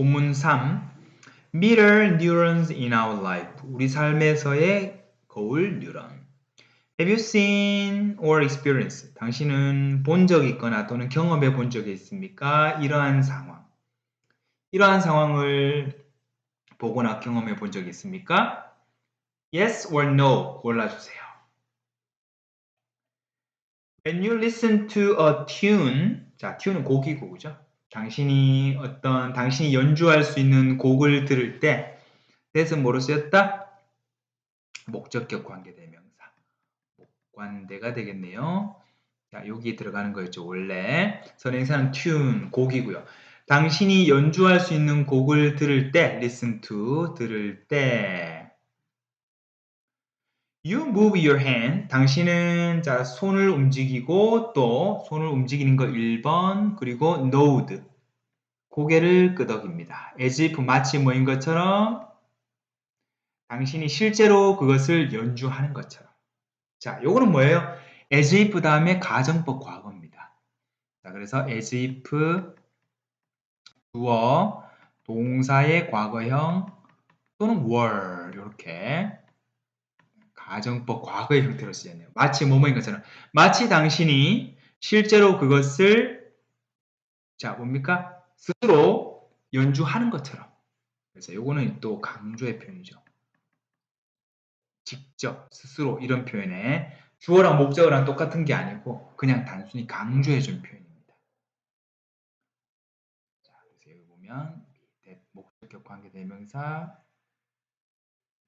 본문 3. Mirror neurons in our life. 우리 삶에서의 거울 뉴런. Have you seen or experienced? 당신은 본 적이 있거나 또는 경험해 본 적이 있습니까? 이러한 상황. 이러한 상황을 보거나 경험해 본 적이 있습니까? Yes or no 골라주세요. When you listen to a tune, 자, tune은 곡이고, 그죠? 당신이 어떤, 당신이 연주할 수 있는 곡을 들을 때, that은 뭐로 쓰였다? 목적격 관계 대명사. 목관대가 되겠네요. 자, 여기 들어가는 거였죠, 원래. 선행사는 tune, 곡이고요. 당신이 연주할 수 있는 곡을 들을 때, listen to, 들을 때, You move your hand. 당신은 자 손을 움직이고 또 손을 움직이는 거 1번 그리고 nod 고개를 끄덕입니다. as if 마치 뭐인 것처럼 당신이 실제로 그것을 연주하는 것처럼. 자, 요거는 뭐예요? as if 다음에 가정법 과거입니다. 자, 그래서 as if 주어 동사의 과거형 또는 were 이렇게 가정법 과거의 형태로 쓰였네요. 마치 뭐뭐인 것처럼 마치 당신이 실제로 그것을 자 뭡니까 스스로 연주하는 것처럼 그래서 요거는 또 강조의 표현이죠. 직접 스스로 이런 표현에 주어랑 목적어랑 똑같은 게 아니고 그냥 단순히 강조해 준 표현입니다. 자, 그래서 여기 보면 목적격 관계 대명사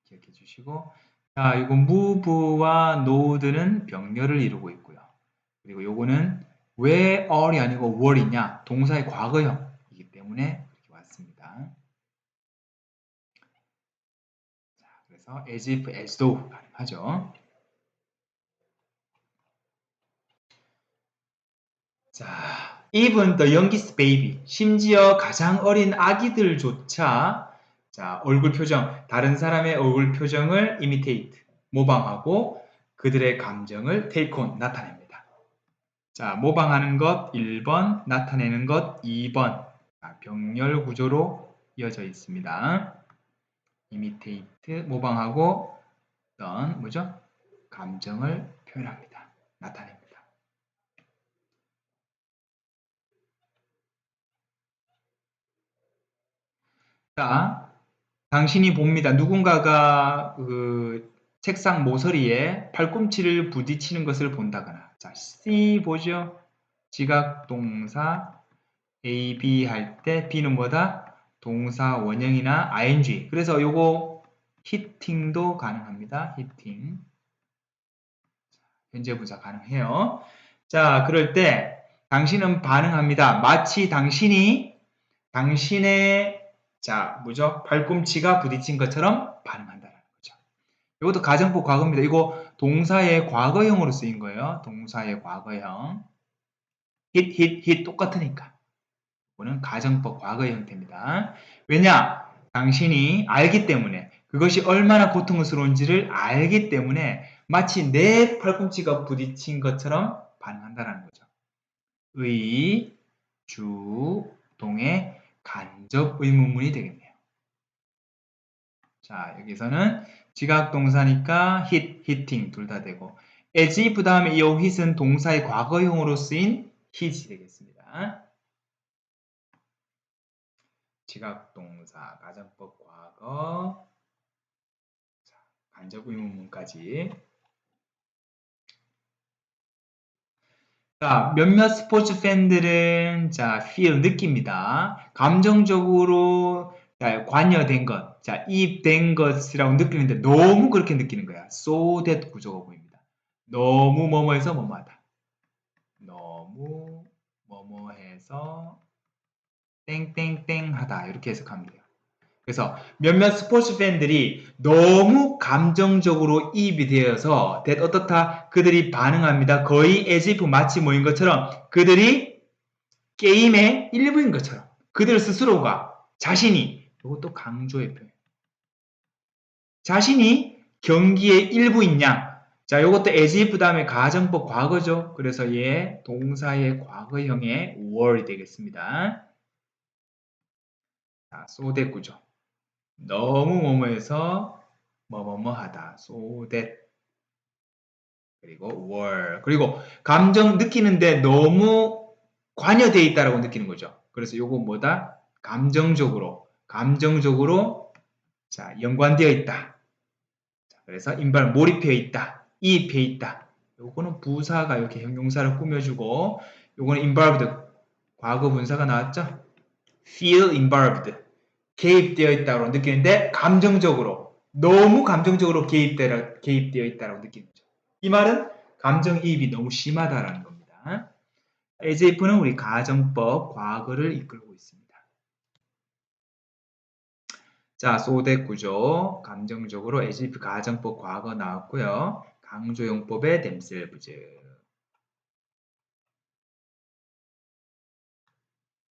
기억해 주시고 자, 이거 move와 node는 병렬을 이루고 있고요. 그리고 요거는 왜 all이 아니고 were이냐? 동사의 과거형이기 때문에 이렇게 왔습니다. 자, 그래서 as if, as though 가능하죠. 자, even the youngest baby, 심지어 가장 어린 아기들조차 자, 얼굴 표정, 다른 사람의 얼굴 표정을 imitate, 모방하고 그들의 감정을 take on, 나타냅니다. 자, 모방하는 것 1번, 나타내는 것 2번. 자, 병렬 구조로 이어져 있습니다. imitate, 모방하고 어떤 뭐죠? 감정을 표현합니다. 나타냅니다. 자, 당신이 봅니다. 누군가가 그 책상 모서리에 팔꿈치를 부딪히는 것을 본다거나. 자, C 보죠. 지각 동사 A, B 할 때 B는 뭐다? 동사 원형이나 ing. 그래서 요거 히팅도 가능합니다. 히팅. 현재 분사 가능해요. 자, 그럴 때 당신은 반응합니다. 마치 당신이 당신의 자, 뭐죠? 발꿈치가 부딪힌 것처럼 반응한다는 거죠. 이것도 가정법 과거입니다. 이거 동사의 과거형으로 쓰인 거예요. 동사의 과거형. hit, hit, hit 똑같으니까. 이거는 가정법 과거 형태입니다. 왜냐? 당신이 알기 때문에 그것이 얼마나 고통스러운지를 알기 때문에 마치 내 팔꿈치가 부딪힌 것처럼 반응한다는 거죠. 의, 주, 동의 간접 의문문이 되겠네요. 자, 여기서는 지각 동사니까 hit, hitting 둘 다 되고 as if 다음에 이 hit은 동사의 과거형으로 쓰인 hit이 되겠습니다. 지각동사, 가정법 과거, 자, 간접 의문문까지 자, 몇몇 스포츠 팬들은 자, feel 느낍니다. 감정적으로 자, 관여된 것, 자, 입된 것이라고 느끼는데 너무 그렇게 느끼는 거야. so that 구조가 보입니다. 너무 뭐뭐해서 뭐뭐하다. 너무 뭐뭐해서 땡땡땡하다 이렇게 해석하면 돼요. 그래서 몇몇 스포츠 팬들이 너무 감정적으로 이입이 되어서 that 어떻다 그들이 반응합니다. 거의 if 마치 뭐인 것처럼 그들이 게임의 일부인 것처럼 그들 스스로가 자신이 이것도 강조의 표현. 자신이 경기의 일부인 양. 자, 이것도 if 다음에 가정법 과거죠. 그래서 얘 동사의 과거형의 were이 되겠습니다. 자, 구조. 너무 뭐뭐해서 뭐뭐뭐 하다. so that. 그리고 were. 그리고 감정 느끼는데 너무 관여되어 있다라고 느끼는 거죠. 그래서 요거 뭐다? 감정적으로, 감정적으로 자, 연관되어 있다. 자, 그래서 인발 몰입해 있다. 이입해 있다. 요거는 부사가 이렇게 형용사를 꾸며주고 요거는 involved 과거 분사가 나왔죠? feel involved 개입되어 있다고 느끼는데 감정적으로 너무 감정적으로 개입되어, 개입되어 있다고 느끼는 거죠. 이 말은 감정이입이 너무 심하다라는 겁니다. AJF는 우리 가정법 과거를 이끌고 있습니다. 자, 소대 구조 감정적으로 AJF 가정법 과거 나왔고요. 강조용법의 댐셀 부즈